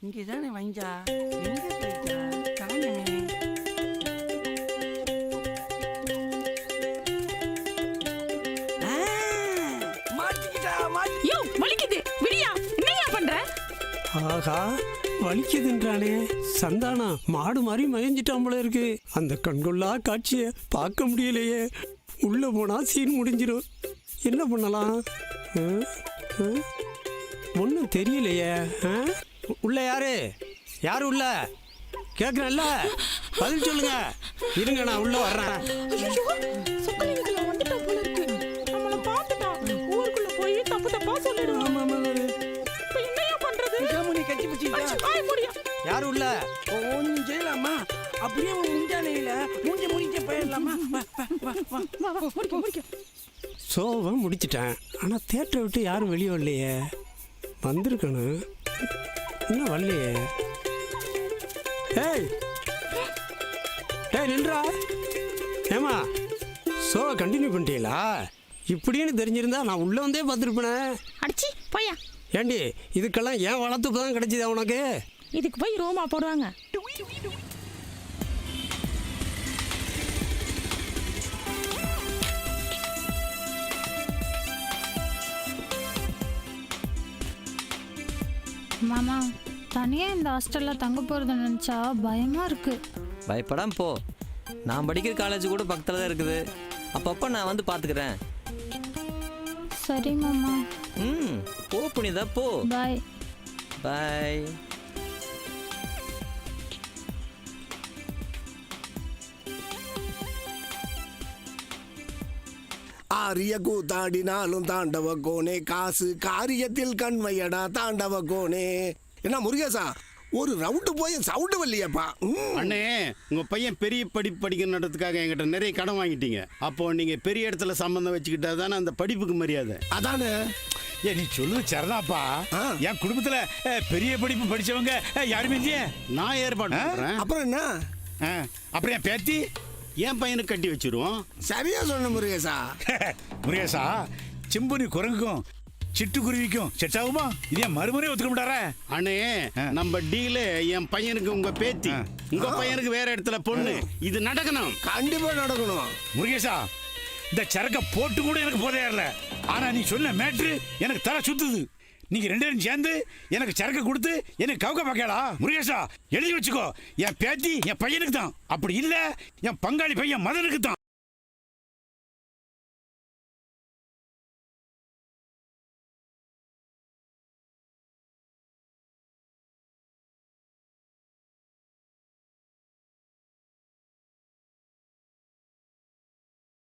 இங்கதானே வந்தா எங்க போயிட்டா? காணமே ஆ, மாட்டிக்கிட்டா மாட்டி யோ வலிக்குது. விடியா என்னையா பண்ற? ஆகா வலிக்குதுன்றானே சந்தானா மாடு மாதிரி மயஞ்சிட்டான் போல இருக்கு. அந்த கண்கொள்ளா காட்சியை பார்க்க முடியலையே. உள்ள போனா சீன் முடிஞ்சிடும் என்ன பண்ணலாம்? ஒன்றும் தெரியலையே ஆ? உள்ள யாரு? யாரு உள்ள? கேட்குறேன்ல பதில் சொல்லுங்க. இருங்க நான் உள்ள வர்றேன். ஐயோ சொக்கலிங்கத்துல வந்துட்டா போல இருக்கு. நம்மள பார்த்துட்டான் ஊருக்குள்ள போய் தப்பு தப்பா சொல்லிடுவான் இப்ப என்னையா பண்றது? ஜாமுனி கட்டி பிடிச்சிட்டா அச்சு, வாய் மூடியா. யாரு உள்ள? ஒன்றும் செய்யலாமா அப்படியே முந்தானையில மூஞ்ச முடிக்க போயிடலாமா? சோகம் முடிச்சிட்டேன். ஆனால் தேட்டரை விட்டு யாரும் வெளியே வரலையே. வந்திருக்கணும் இன்னும் வரலையே ஏய்! ஏய் நின்றா ஏமா ஷோ கண்டினியூ பண்ணிட்டீங்களா? இப்படின்னு தெரிஞ்சிருந்தா நான் உள்ளே வந்தே பார்த்துருப்பேனே. அடிச்சி போயா ஏண்டி இதுக்கெல்லாம் ஏன் வளர்த்துப்பு தான் கிடைச்சிதா உனக்கு? இதுக்கு போய் ரோமா போடுவாங்க. மாமா தனியாக இந்த ஹாஸ்டலில் தங்க போகிறத நினச்சா பயமாக இருக்குது பயப்படாம போ. நான் படிக்கிற காலேஜ் கூட பக்கத்தில் தான் இருக்குது. அப்பப்போ நான் வந்து பார்த்துக்கிறேன் சரி மாமா. ம் போ புனிதா போ. பாய் பாய் ஆரிய கூத்தாடினாலும் தாண்டவ கோனே காசு காரியத்தில் கண்மையடா தாண்டவ கோனே. என்ன முருகேசா ஒரு ரவுண்டு போய் சவுண்டு வரலையேப்பா. அண்ணே உங்க பையன் பெரிய படிப்பு படிக்கணுன்றதுக்காக என்கிட்ட நிறைய கடன் வாங்கிட்டீங்க. அப்போ நீங்க பெரிய இடத்துல சம்பந்தம் வச்சுக்கிட்டா தானே அந்த படிப்புக்கு மரியாதை. அதானே? ஏ நீ சொல்லுது சரிதான்ப்பா ஆ. என் குடும்பத்துல பெரிய படிப்பு படிச்சவங்க யாருமே இல்லையே? நான் ஏற்பாடு அப்புறம் என்ன? ஆ, அப்புறம் என் பேத்தி? என் பையனுக்கு கட்டி வச்சிருவோம். சரியா சொன்ன முருகேசா. முருகேசா சிம்புனி குரங்குக்கும் சிட்டுக்குருவிக்கும் செட் ஆகுமா இது மறுமுறை ஒத்துக்க மாட்டாரா? அண்ணே. நம்ம டீல என் பையனுக்கு உங்க பேத்தி. உங்க பையனுக்கு வேற இடத்துல பொண்ணு. இது நடக்கணும். கண்டிப்பா நடக்கணும். முருகேசா இந்த சரக்க போட்டு கூட எனக்கு போதையாடல ஆனா நீ சொன்ன மேட்ரு எனக்கு தலை சுத்துது. நீங்க ரெண்டு பேரும் சேர்ந்து எனக்கு சரக்கு கொடுத்து எனக்கு கவுக்க பாக்கலா முருகேஷா எழுதி வச்சுக்கோ. என் பேத்தி என் பையனுக்கு தான் அப்படி இல்ல என் பங்காளி பையன் மதனுக்கு தான்